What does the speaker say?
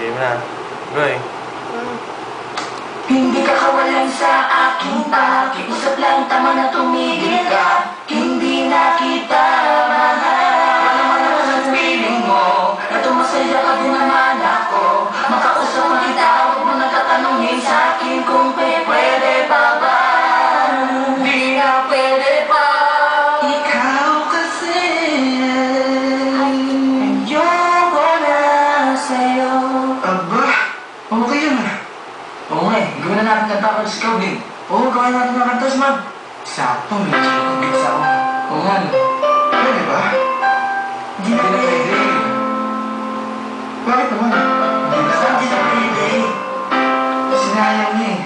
Game na. Goy. Hindi ka kawalan sa aking pakiusap lang tama na tumigil ka Hindi na kita mahal Wala man piling mo Ito masaya ka din naman ako Makausap man kita Huwag mo sa akin Kung gawin na natin kanta ko sa scout eh. Oo, gawin natin ng kanta, Smag. Sakto, may sa ako. Oo nga, no. Pwede ba? Hindi na pwede. Bakit naman? Hindi na pwede. Sinayang niya eh.